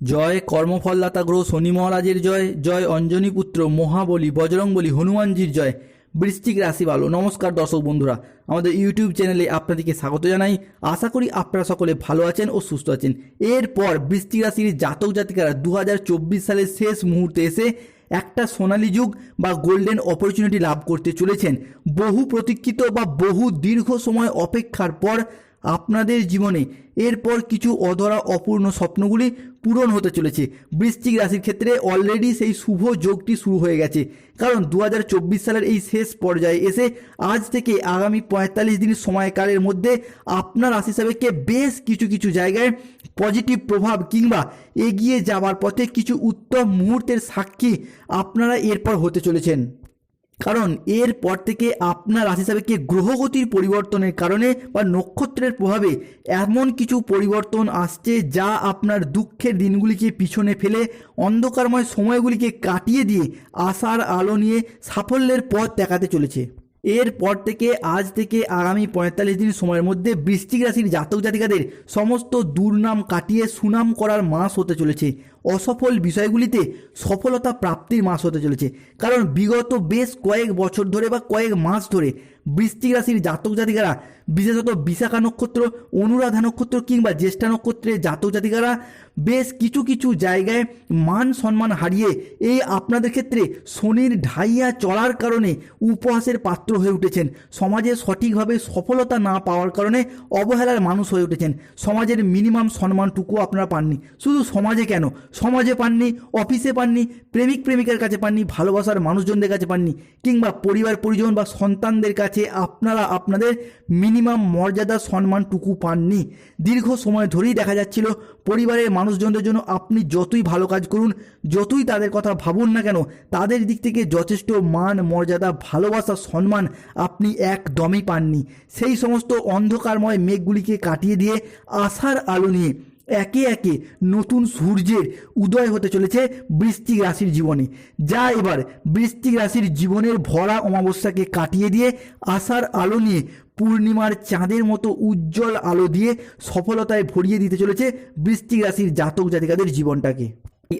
জয় কর্মফলদাতা গ্রহ শনি মহারাজের জয় জয় অঞ্জনী পুত্র মহাবলী বজরংবলী হনুমানজির জয়, বৃশ্চিক রাশি ভালো নমস্কার দর্শক বন্ধুরা, আমাদের ইউটিউব চ্যানেলে আপনাদেরকে স্বাগত জানাই। আশা করি আপনারা সকলে ভালো আছেন ও সুস্থ আছেন। এরপর বৃশ্চিক রাশির জাতক জাতিকারা দু হাজার চব্বিশ সালের শেষ মুহূর্তে এসে একটা সোনালী যুগ বা গোল্ডেন অপরচুনিটি লাভ করতে চলেছেন। বহু প্রতীক্ষিত বা বহু দীর্ঘ সময় অপেক্ষার পর আপনাদের জীবনে এরপর কিছু অধরা অপূর্ণ স্বপ্নগুলি পূরণ হতে চলেছে। বৃশ্চিক রাশির ক্ষেত্রে অলরেডি সেই শুভ যোগটি শুরু হয়ে গেছে। কারণ দু হাজার চব্বিশ সালের এই শেষ পর্যায়ে এসে আজ থেকে আগামী পঁয়তাল্লিশ দিনের সময়কালের মধ্যে আপনার রাশি সাপেক্ষে বেশ কিছু কিছু জায়গায় পজিটিভ প্রভাব কিংবা এগিয়ে যাওয়ার পথে কিছু উত্তম মুহূর্তের সাক্ষী আপনারা এরপর হতে চলেছেন। কারণ এর পর থেকে আপনার রাশি সাপেক্ষে গ্রহগতির পরিবর্তনের কারণে বা নক্ষত্রের প্রভাবে এমন কিছু পরিবর্তন আসছে যা আপনার দুঃখের দিনগুলিকে পিছনে ফেলে, অন্ধকারময় সময়গুলিকে কাটিয়ে দিয়ে আশার আলো নিয়ে সাফল্যের পথ দেখাতে চলেছে। এরপর থেকে আজ থেকে আগামী পঁয়তাল্লিশ দিন সময়ের মধ্যে বৃশ্চিক রাশির জাতক জাতিকাদের সমস্ত দুর্নাম কাটিয়ে সুনাম করার মাস হতে চলেছে। অসফল বিষয়গুলিতে সফলতা প্রাপ্তির মাস হতে চলেছে। কারণ বিগত বেশ কয়েক বছর ধরে বা কয়েক মাস ধরে বৃশ্চিক রাশির জাতক জাতিকারা, বিশেষত বিশাখা নক্ষত্র, অনুরাধা নক্ষত্র কিংবা জ্যেষ্ঠা নক্ষত্রের জাতক জাতিকারা বেশ কিছু কিছু জায়গায় মান সম্মান হারিয়ে এই আপনাদের ক্ষেত্রে শনির ঢাইয়া চলার কারণে উপহাসের পাত্র হয়ে উঠেছেন। সমাজে সঠিকভাবে সফলতা না পাওয়ার কারণে অবহেলার মানুষ হয়ে উঠেছেন। সমাজের মিনিমাম সম্মানটুকু আপনারা পাননি। শুধু সমাজে কেন? সমাজে পাননি অফিসে পাননি, প্রেমিক প্রেমিকার কাছে পাননি, ভালোবাসার মানুষজনদের কাছে পাননি, কিংবা পরিবার, পরিজন বা সন্তানদের কাছে আপনারা, আপনাদের মিনিমাম মর্যাদা, সম্মানটুকু পাননি। দীর্ঘ সময় ধরেই দেখা যাচ্ছিল, পরিবারের মানুষজনদের জন্য আপনি যতই ভালো কাজ করুন, যতই তাদের কথা ভাবুন না কেন, তাদের দিক থেকে যথেষ্ট মান, মর্যাদা, ভালোবাসা, সম্মান আপনি একদমই পাননি। সেই সমস্ত অন্ধকারময় মেঘগুলিকে কাটিয়ে দিয়ে আশার আলো নিয়ে একে একে নতুন সূর্যের উদয় হতে চলেছে বৃশ্চিক রাশির জীবনে। যা এবার বৃশ্চিক রাশির জীবনের ভরা অমাবস্যাকে কাটিয়ে দিয়ে আশার আলো নিয়ে পূর্ণিমার চাঁদের মতো উজ্জ্বল আলো দিয়ে সফলতায় ভরিয়ে দিতে চলেছে বৃশ্চিক রাশির জাতক জাতিকাদের জীবনটাকে।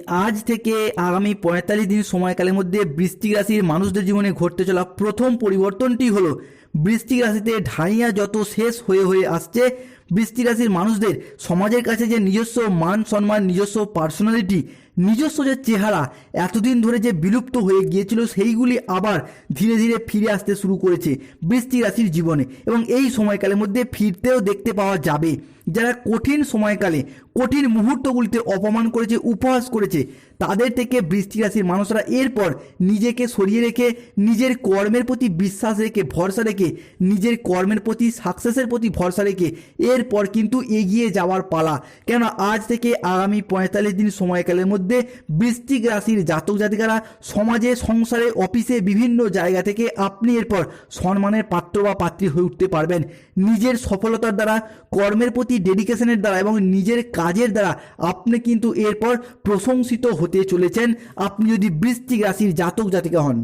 আজ থেকে আগামী পঁয়তাল্লিশ দিন সময়কালের মধ্যে বৃশ্চিক রাশির মানুষদের জীবনে ঘটতে চলা প্রথম পরিবর্তনটি হলো বৃশ্চিক রাশিতে ঢাইয়া যত শেষ হয়ে হয়ে আসছে বৃষ্টি রাশির মানুষদের সমাজের কাছে যে নিজস্ব মান সম্মান, নিজস্ব পার্সোনালিটি নিজস্ব যে চেহারা, এতদিন ধরে যে বিলুপ্ত হয়ে গিয়েছিল সেইগুলি আবার ধীরে ধীরে ফিরে আসতে শুরু করেছে বৃষ্টি রাশির জীবনে। এবং এই সময়কালের মধ্যে ফিরতেও দেখতে পাওয়া যাবে। যারা কঠিন সময়কালে, কঠিন মুহূর্তগুলিতে অপমান করেছে, উপহাস করেছে, তাদের থেকে বৃষ্টি রাশির মানুষরা এরপর নিজেকে সরিয়ে রেখে, নিজের কর্মের প্রতি বিশ্বাস রেখে, ভরসা রেখে, নিজের কর্মের প্রতি সাকসেসের প্রতি ভরসা রেখে এরপর কিন্তু এগিয়ে যাওয়ার পালা। কেন আজ থেকে আগামী পঁয়তাল্লিশ দিন সময়কালের মধ্যে বৃষ্টিক রাশির জাতক জাতিকারা সমাজে, সংসারে, অফিসে, বিভিন্ন জায়গা থেকে আপনি এরপর সম্মানের পাত্র বা পাত্রী হয়ে উঠতে পারবেন। নিজের সফলতার দ্বারা কর্মের প্রতি ডেডিকেশনের দ্বারা এবং নিজের কাজের দ্বারা আপনি কিন্তু এরপর প্রশংসিত হতে চলেছেন। আপনি যদি বৃষ্টিক রাশির জাতক জাতিকা হন,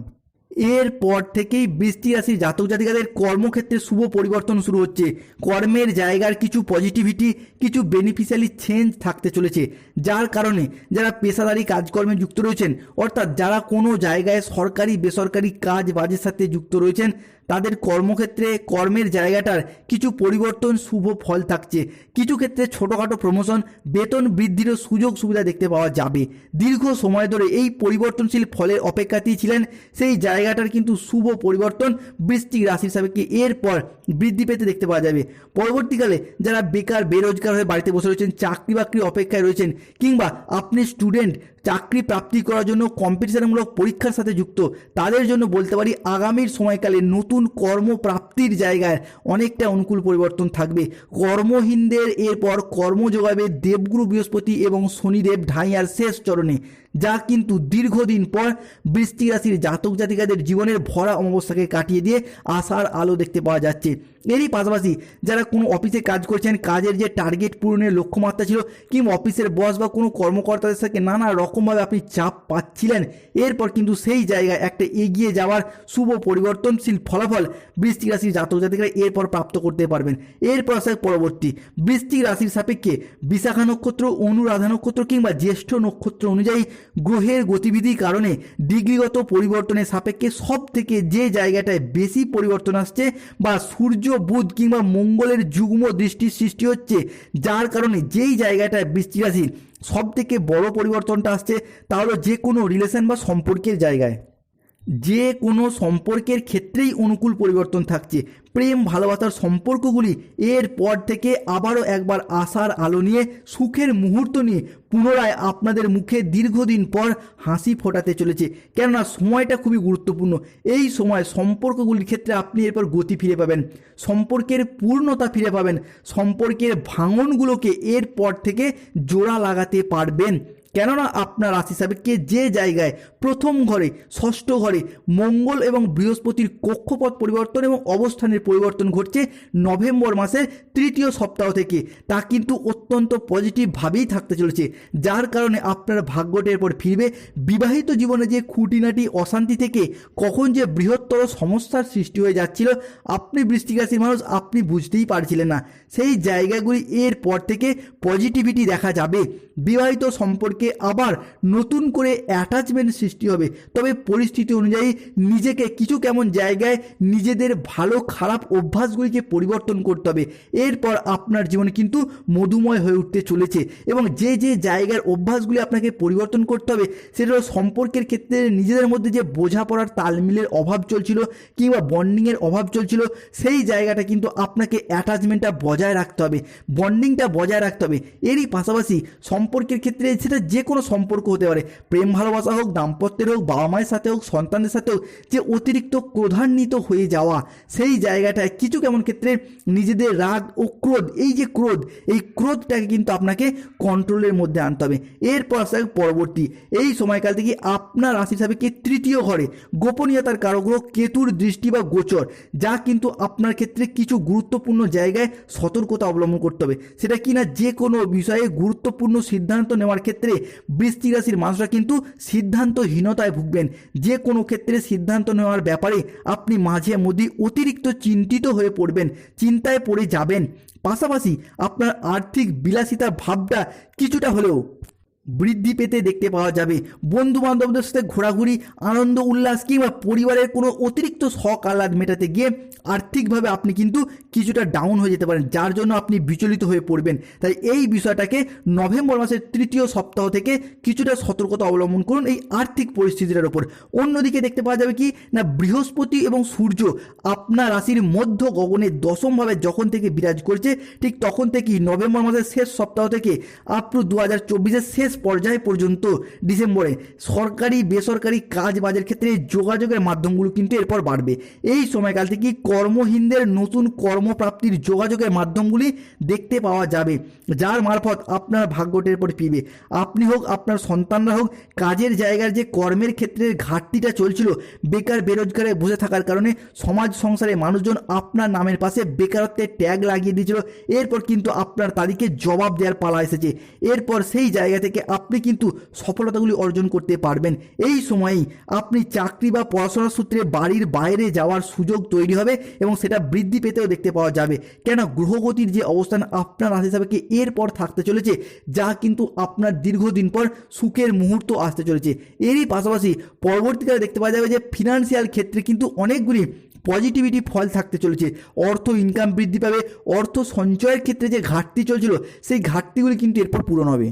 এরপর থেকেই বৃষ্টি রাশির জাতক জাতিকাদের কর্মক্ষেত্রে শুভ পরিবর্তন শুরু হচ্ছে। কর্মের জায়গার কিছু পজিটিভিটি কিছু বেনিফিশিয়ালি চেঞ্জ থাকতে চলেছে। যার কারণে যারা পেশাদারি কাজকর্মে যুক্ত রয়েছেন, অর্থাৎ যারা কোনো জায়গায় সরকারি বেসরকারি কাজ বাজের সাথে যুক্ত রয়েছেন তাদের কর্মক্ষেত্রে কর্মের জায়গাটার কিছু পরিবর্তন, শুভ ফল থাকছে। কিছু ক্ষেত্রে ছোটোখাটো প্রমোশন বেতন বৃদ্ধিরও সুযোগ সুবিধা দেখতে পাওয়া যাবে। দীর্ঘ সময় ধরে এই পরিবর্তনশীল ফলের অপেক্ষাতেই ছিলেন। সেই জায়গাটার কিন্তু শুভ পরিবর্তন বৃষ্টিক রাশির সাপেক্ষে এরপর বৃদ্ধি পেতে দেখতে পাওয়া যাবে। পরবর্তীকালে যারা বেকার, বেরোজগার হয়ে বাড়িতে বসে রয়েছেন চাকরি বাকরি অপেক্ষায় রয়েছেন কিংবা আপনি স্টুডেন্ট চাকরি প্রাপ্তি করার জন্য কম্পিটিশনমূলক পরীক্ষার সাথে যুক্ত, তাদের জন্য বলতে পারি আগামীর সময়কালে নতুন কর্মপ্রাপ্তির জায়গায় অনেকটা অনুকূল পরিবর্তন থাকবে। কর্মহীনদের এরপর কর্ম যোগাবে দেবগুরু বৃহস্পতি এবং শনিদেব ঢাইয়ার শেষ চরণে। যা কিন্তু দীর্ঘদিন পর বৃষ্টি রাশির জাতক জাতিকাদের জীবনের ভরা অমাবস্যাকে কাটিয়ে দিয়ে আশার আলো দেখতে পাওয়া যাচ্ছে। এরই পাশাপাশি যারা কোনো অফিসে কাজ করছেন, কাজের যে টার্গেট পূরণের লক্ষ্যমাত্রা ছিল কিংবা অফিসের বস বা কোনো কর্মকর্তাদের সাথে নানা রকমভাবে আপনি চাপ পাচ্ছিলেন, এরপর কিন্তু সেই জায়গায় একটা এগিয়ে যাওয়ার শুভ পরিবর্তনশীল ফলাফল বৃষ্টি রাশির জাতক জাতিকারা এরপর প্রাপ্ত করতে পারবেন। এরপর আসে পরবর্তী। বৃষ্টি রাশির সাপেক্ষে বিশাখা নক্ষত্র, অনুরাধা নক্ষত্র কিংবা জ্যেষ্ঠ নক্ষত্র অনুযায়ী গ্রহের গতিবিধির কারণে ডিগ্রিগত পরিবর্তনের সাপেক্ষে সব থেকে যে জায়গাটায় বেশি পরিবর্তন আসছে বা সূর্য, বুধ কিংবা মঙ্গলের যুগ্ম দৃষ্টির সৃষ্টি হচ্ছে, যার কারণে যেই জায়গাটায় বৃষ্টি রাশির সব থেকে বড় পরিবর্তনটা আসছে, তা হলো যে কোনো রিলেশন বা সম্পর্কের জায়গায়। যে কোনো সম্পর্কের ক্ষেত্রেই অনুকূল পরিবর্তন থাকছে। প্রেম, ভালোবাসার সম্পর্কগুলি এর পর থেকে আবারও একবার আশার আলো নিয়ে, সুখের মুহূর্ত নিয়ে পুনরায় আপনাদের মুখে দীর্ঘদিন পর হাসি ফোটাতে চলেছে। কেননা সময়টা খুবই গুরুত্বপূর্ণ। এই সময় সম্পর্কগুলির ক্ষেত্রে আপনি এরপর গতি ফিরে পাবেন। সম্পর্কের পূর্ণতা ফিরে পাবেন। সম্পর্কের ভাঙনগুলোকে এরপর থেকে জোড়া লাগাতে পারবেন। কেননা আপনার রাশি সাপেক্ষে যে জায়গায় প্রথম ঘরে, ষষ্ঠ ঘরে মঙ্গল এবং বৃহস্পতির কক্ষপথ পরিবর্তন এবং অবস্থানের পরিবর্তন ঘটছে নভেম্বর মাসের তৃতীয় সপ্তাহ থেকে। তা কিন্তু অত্যন্ত পজিটিভভাবেই থাকতে চলেছে, যার কারণে আপনার ভাগ্যটা এরপর ফিরবে বিবাহিত জীবনে যে খুঁটিনাটি অশান্তি থেকে, কখন যে বৃহত্তর সমস্যার সৃষ্টি হয়ে যাচ্ছিল, আপনি বৃষ্টিক রাশির মানুষ আপনি বুঝতেই পারছিলেন না। সেই জায়গাগুলি এরপর থেকে পজিটিভিটি দেখা যাবে। বিবাহিত সম্পর্কে আবার নতুন করে অ্যাটাচমেন্ট সৃষ্টি হবে। তবে পরিস্থিতি অনুযায়ী নিজেকে কিছু কেমন জায়গায় নিজেদের ভালো খারাপ অভ্যাসগুলিকে পরিবর্তন করতে হবে। এরপর আপনার জীবন কিন্তু মধুময় হয়ে উঠতে চলেছে এবং যে যে জায়গার অভ্যাসগুলি আপনাকে পরিবর্তন করতে হবে সেটা সম্পর্কের ক্ষেত্রে নিজেদের মধ্যে যে বোঝাপড়ার তালমিলের অভাব চলছিল কিংবা বন্ডিংয়ের অভাব চলছিল, সেই জায়গাটা কিন্তু আপনাকে অ্যাটাচমেন্টটা বজায় রাখতে হবে। বন্ডিংটা বজায় রাখতে হবে। এরই পাশাপাশি সম্পর্কের ক্ষেত্রে সেটা যে কোনো সম্পর্ক হতে পারে। প্রেম ভালোবাসা হোক, দাম্পত্যের হোক, বাবা মায়ের সাথে হোক সন্তানের সাথে হোক, যে অতিরিক্ত ক্রোধান্বিত হয়ে যাওয়া, সেই জায়গাটায় কিছু কেমন ক্ষেত্রে নিজেদের রাগ ও ক্রোধ, এই যে ক্রোধ, এই ক্রোধটাকে কিন্তু আপনাকে কন্ট্রোলের মধ্যে আনতে হবে। এরপর আসে পরবর্তী। এই সময়কাল থেকে আপনার রাশি কি তৃতীয় ঘরে। গোপনীয়তার কারগ্রহ কেতুর দৃষ্টি বা গোচর, যা কিন্তু আপনার ক্ষেত্রে কিছু গুরুত্বপূর্ণ জায়গায় সতর্কতা অবলম্বন করতে হবে। সেটা কি না যে কোনো বিষয়ে গুরুত্বপূর্ণ সিদ্ধান্ত নেওয়ার ক্ষেত্রে বৃষ্টি রাশির মানুষরা কিন্তু সিদ্ধান্তহীনতায় ভুগবেন। যে কোনো ক্ষেত্রে সিদ্ধান্ত নেওয়ার ব্যাপারে আপনি মাঝে মধ্যে অতিরিক্ত চিন্তিত হয়ে পড়বেন, চিন্তায় পড়ে যাবেন। পাশাপাশি আপনার আর্থিক বিলাসিতার ভাবটা কিছুটা হলেও বৃদ্ধি পেতে দেখতে পাওয়া যাবে। বন্ধু বান্ধবদের সাথে ঘোরাঘুরি, আনন্দ, উল্লাস কিংবা পরিবারের কোনো অতিরিক্ত শখ আহ্লাদ মেটাতে গিয়ে আর্থিকভাবে আপনি কিন্তু কিছুটা ডাউন হয়ে যেতে পারেন, যার জন্য আপনি বিচলিত হয়ে পড়বেন। তাই এই বিষয়টাকে নভেম্বর মাসের তৃতীয় সপ্তাহ থেকে কিছুটা সতর্কতা অবলম্বন করুন এই আর্থিক পরিস্থিতিটার ওপর। অন্যদিকে দেখতে পাওয়া যাবে কি, না বৃহস্পতি এবং সূর্য আপনার রাশির মধ্য গগনে দশমভাবে যখন থেকে বিরাজ করছে, ঠিক তখন থেকেই নভেম্বর মাসের শেষ সপ্তাহ থেকে আপ টু দু হাজার চব্বিশের শেষ পর্যায় পর্যন্ত ডিসেম্বরে সরকারি, বেসরকারি কাজ বাজের ক্ষেত্রে যোগাযোগের মাধ্যমগুলো কিন্তু এরপর বাড়বে। এই সময়কাল থেকে কর্মহীনদের নতুন কর্মপ্রাপ্তির যোগাযোগের মাধ্যমগুলি দেখতে পাওয়া যাবে, যার মারফত আপনার ভাগ্যটের এরপর পিবে। আপনি হোক, আপনার সন্তানরা হোক, কাজের জায়গার যে কর্মের ক্ষেত্রের ঘাটতিটা চলছিল, বেকার, বেরোজগারে বসে থাকার কারণে সমাজ সংসারে মানুষজন আপনার নামের পাশে বেকারত্বের ট্যাগ লাগিয়ে দিয়েছিল। এরপর কিন্তু আপনার তাদেরকে জবাব দেওয়ার পালা এসেছে। এরপর সেই জায়গা থেকে আপনি কিন্তু সফলতাগুলি অর্জন করতে পারবেন। এই সময়েই আপনি চাকরি বা পড়াশোনার সূত্রে বাড়ির বাইরে যাওয়ার সুযোগ তৈরি হবে এবং সেটা বৃদ্ধি পেতেও দেখতে পাওয়া যাবে। কেন গ্রহগতির যে অবস্থান আপনার রাশি হিসাবে এরপর থাকতে চলেছে, যা কিন্তু আপনার দীর্ঘদিন পর সুখের মুহূর্ত আসতে চলেছে। এরই পাশাপাশি পরবর্তীকালে দেখতে পাওয়া যাবে যে ফিনান্সিয়াল ক্ষেত্রে কিন্তু অনেকগুলি পজিটিভিটি ফল থাকতে চলেছে। অর্থ ইনকাম বৃদ্ধি পাবে, অর্থ সঞ্চয়ের ক্ষেত্রে যে ঘাটতি চলছিল, সেই ঘাটতিগুলি কিন্তু এরপর পূরণ হবে।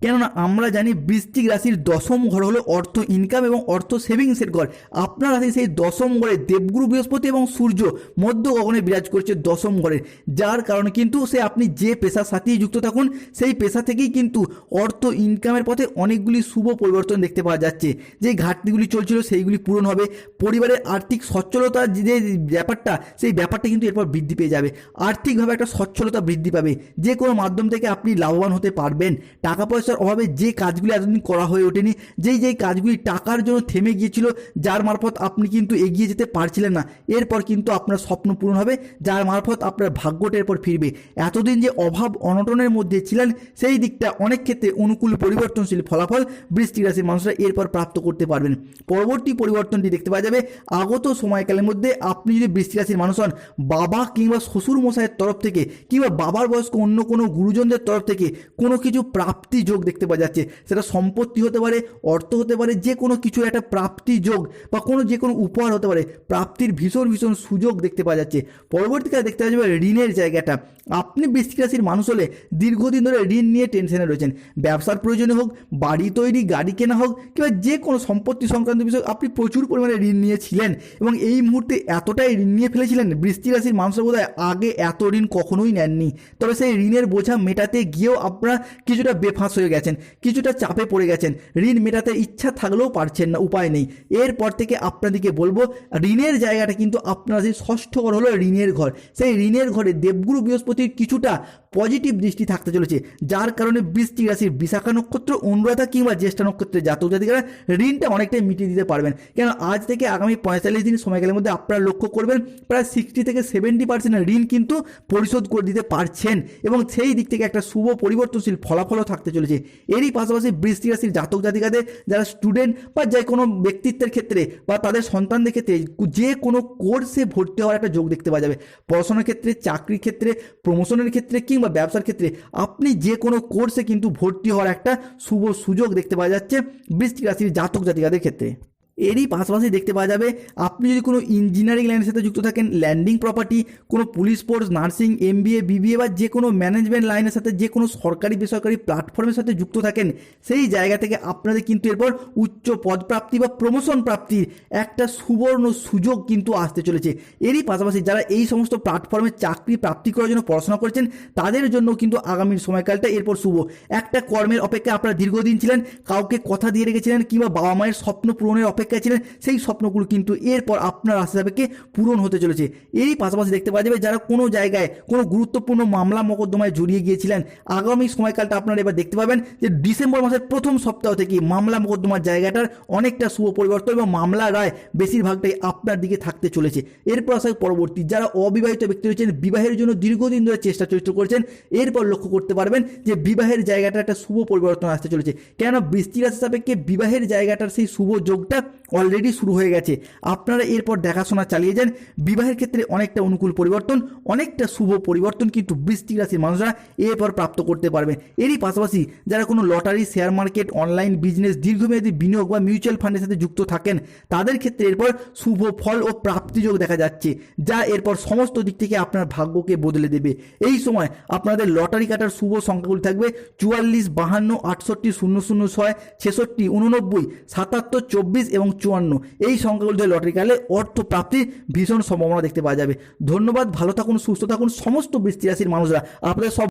কেননা আমরা জানি বৃষ্টিক রাশির দশম ঘর হলো অর্থ ইনকাম এবং অর্থ সেভিংসের ঘর। আপনার রাশি সেই দশম ঘরে দেবগুরু, বৃহস্পতি এবং সূর্য মধ্য গগনে বিরাজ করছে দশম ঘরের যার কারণে কিন্তু সে আপনি যে পেশার সাথেই যুক্ত থাকুন, সেই পেশা থেকেই কিন্তু অর্থ ইনকামের পথে অনেকগুলি শুভ পরিবর্তন দেখতে পাওয়া যাচ্ছে। যে ঘাটতিগুলি চলছিল সেইগুলি পূরণ হবে। পরিবারের আর্থিক সচ্ছলতার যে ব্যাপারটা, সেই ব্যাপারটা কিন্তু এরপর বৃদ্ধি পেয়ে যাবে। আর্থিকভাবে একটা সচ্ছলতা বৃদ্ধি পাবে। যে কোনো মাধ্যম থেকে আপনি লাভবান হতে পারবেন। টাকা পয়সা পয়সার অভাবে যে কাজগুলি এতদিন করা হয়ে ওঠেনি, যেই যেই কাজগুলি টাকার জন্য থেমে গিয়েছিল, যার মারফত আপনি কিন্তু এগিয়ে যেতে পারছিলেন না। এরপর কিন্তু আপনার স্বপ্ন পূরণ হবে, যার মারফত আপনার ভাগ্যটা এরপর ফিরবে। এতদিন যে অভাব অনটনের মধ্যে ছিলেন, সেই দিকটা অনেক ক্ষেত্রে অনুকূল পরিবর্তনশীল ফলাফল বৃষ্টি রাশির মানুষরা এরপর প্রাপ্ত করতে পারবেন। পরবর্তী পরিবর্তনটি দেখতে পাওয়া যাবে। আগত সময়কালের মধ্যে আপনি যদি বৃষ্টি রাশির মানুষ হন, বাবা কিংবা শ্বশুর মশাইয়ের তরফ থেকে কিংবা বাবার বয়স্ক অন্য কোনো গুরুজনদের তরফ থেকে কোনো কিছু প্রাপ্তি যোগ দেখতে পাওয়া যাচ্ছে। সেটা সম্পত্তি হতে পারে, অর্থ হতে পারে, যে কোনো কিছু একটা প্রাপ্তি যোগ বা কোনো যে কোনো উপহার হতে পারে, প্রাপ্তির ভীষণ ভীষণ সুযোগ দেখতে পাওয়া যাচ্ছে। পরবর্তীকালে দেখতে পাওয়া যাবে ঋণের জায়গাটা। আপনি বৃষ্টি রাশির মানুষ হলে দীর্ঘদিন ধরে ঋণ নিয়ে টেনশনে রয়েছেন। ব্যবসার প্রয়োজনে হোক, বাড়ি তৈরি, গাড়ি কেনা হোক, কিংবা যে কোনো সম্পত্তি সংক্রান্ত বিষয়, আপনি প্রচুর পরিমাণে ঋণ নিয়েছিলেন এবং এই মুহূর্তে এতটাই ঋণ নিয়ে ফেলেছিলেন বৃষ্টি রাশির মানুষের বোধহয় আগে এত ঋণ কখনোই নেননি। তবে সেই ঋণের বোঝা মেটাতে গিয়েও আপনারা কিছুটা বেফাঁস হয়ে গেছেন, কিছুটা চাপে পড়ে গেছেন। ঋণ মেটাতে ইচ্ছা থাকলেও পারছেন না, উপায় নেই। এরপর থেকে আপনাদেরকে বলব, ঋণের জায়গাটা কিন্তু আপনারা সেই ষষ্ঠ ঘর হলো ঋণের ঘর। সেই ঋণের ঘরে দেবগুরু বৃহস্পতির কিছুটা পজিটিভ দৃষ্টি থাকতে চলেছে, যার কারণে বৃষ্টি রাশির বিশাখা নক্ষত্র, অনুরাধা কিংবা জ্যেষ্ঠা নক্ষত্রের জাতক জাতিকারা ঋণটা অনেকটাই মিটিয়ে দিতে পারবেন। কেন আজ থেকে আগামী পঁয়তাল্লিশ দিন সময়কালের মধ্যে আপনারা লক্ষ্য করবেন, প্রায় সিক্সটি থেকে সেভেন্টি পার্সেন্ট ঋণ কিন্তু পরিশোধ করে দিতে পারছেন এবং সেই দিক থেকে একটা শুভ পরিবর্তনশীল ফলাফলও থাকতে চলেছে। এরই পাশাপাশি বৃষ্টি রাশির জাতক জাতিকাদের যারা স্টুডেন্ট বা যে কোনো ব্যক্তিত্বের ক্ষেত্রে বা তাদের সন্তানদের ক্ষেত্রে যে কোনো কোর্সে ভর্তি হওয়ার একটা যোগ দেখতে পাওয়া যাবে। পড়াশোনার ক্ষেত্রে, চাকরির ক্ষেত্রে প্রমোশনের ক্ষেত্রে কিংবা ব্যবসার ক্ষেত্রে আপনি যে কোনো কোর্সে কিন্তু ভর্তি হওয়ার একটা শুভ সুযোগ দেখতে পাওয়া যাচ্ছে বৃষ্টি রাশির জাতক জাতিকাদের ক্ষেত্রে। এরই পাশাপাশি দেখতে পাওয়া যাবে, আপনি যদি কোনো ইঞ্জিনিয়ারিং লাইনের সাথে যুক্ত থাকেন ল্যান্ডিং প্রপার্টি কোনো police force nursing M MBA BBA বা যে কোনো ম্যানেজমেন্ট লাইনের সাথে, যে কোনো সরকারি, বেসরকারি প্ল্যাটফর্মের সাথে যুক্ত থাকেন, সেই জায়গা থেকে আপনাদের কিন্তু এরপর উচ্চ পদপ্রাপ্তি বা প্রমোশন প্রাপ্তির একটা সুবর্ণ সুযোগ কিন্তু আসতে চলেছে। এরই পাশাপাশি যারা এই সমস্ত প্ল্যাটফর্মে চাকরি প্রাপ্তি করার জন্য পড়াশোনা করছেন, তাদের জন্য কিন্তু আগামী সময়কালটা এরপর শুভ। একটা কর্মের অপেক্ষায় আপনারা দীর্ঘদিন ছিলেন, কাউকে কথা দিয়ে রেখেছিলেন কিংবা বাবা মায়ের স্বপ্ন পূরণের অপেক্ষায় ছিলেন, সেই স্বপ্নগুলো কিন্তু এরপর আপনার রাস্তা সাপেক্ষে পূরণ হতে চলেছে। এরই পাশাপাশি দেখতে পাওয়া যাবে, যারা কোনো জায়গায় কোনো গুরুত্বপূর্ণ মামলা মোকদ্দমায় জড়িয়ে গিয়েছিলেন, আগামী সময়কালটা আপনারা এবার দেখতে পাবেন যে ডিসেম্বর মাসের প্রথম সপ্তাহ থেকে মামলা মোকদ্দমার জায়গাটার অনেকটা শুভ পরিবর্তন এবং মামলা রায় বেশিরভাগটাই আপনার দিকে থাকতে চলেছে। এরপর আসা পরবর্তী, যারা অবিবাহিত ব্যক্তি রয়েছেন, বিবাহের জন্য দীর্ঘদিন ধরে চেষ্টা চরিত্র করেছেন, এরপর লক্ষ্য করতে পারবেন যে বিবাহের জায়গাটা একটা শুভ পরিবর্তন আসতে চলেছে। কেন বৃষ্টি রাশি সাপেক্ষে বিবাহের জায়গাটার সেই শুভ যোগটা অলরেডি শুরু হয়ে গেছে। আপনারা এরপর দেখাশোনা চালিয়ে যান। বিবাহের ক্ষেত্রে অনেকটা অনুকূল পরিবর্তন, অনেকটা শুভ পরিবর্তন কিন্তু বৃষ্টিক রাশির মানুষরা এরপর প্রাপ্ত করতে পারবেন এরই পাশাপাশি যারা কোনো lottery share market online business দীর্ঘমেয়াদী বিনিয়োগ বা মিউচুয়াল ফান্ডের সাথে যুক্ত থাকেন, তাদের ক্ষেত্রে এরপর শুভ ফল ও প্রাপ্তিযোগ দেখা যাচ্ছে, যা এরপর সমস্ত দিক থেকে আপনার ভাগ্যকে বদলে দেবে। এই সময় আপনাদের লটারি কাটার শুভ সংখ্যাগুলি থাকবে চুয়াল্লিশ, বাহান্ন, আটষট্টি, শূন্য শূন্য, ছয়, ছেষট্টি, উননব্বই, সাতাত্তর, চব্বিশ এবং চুয়ান্ন। এই সংখ্যাগুলো দিয়ে লটারি কালে অর্থ প্রাপ্তির ভীষণ সম্ভাবনা দেখতে পাওয়া যাবে। ধন্যবাদ, ভালো থাকুন, সুস্থ থাকুন, সমস্ত বৃষ্টি রাশির মানুষরা। আপনাদের সব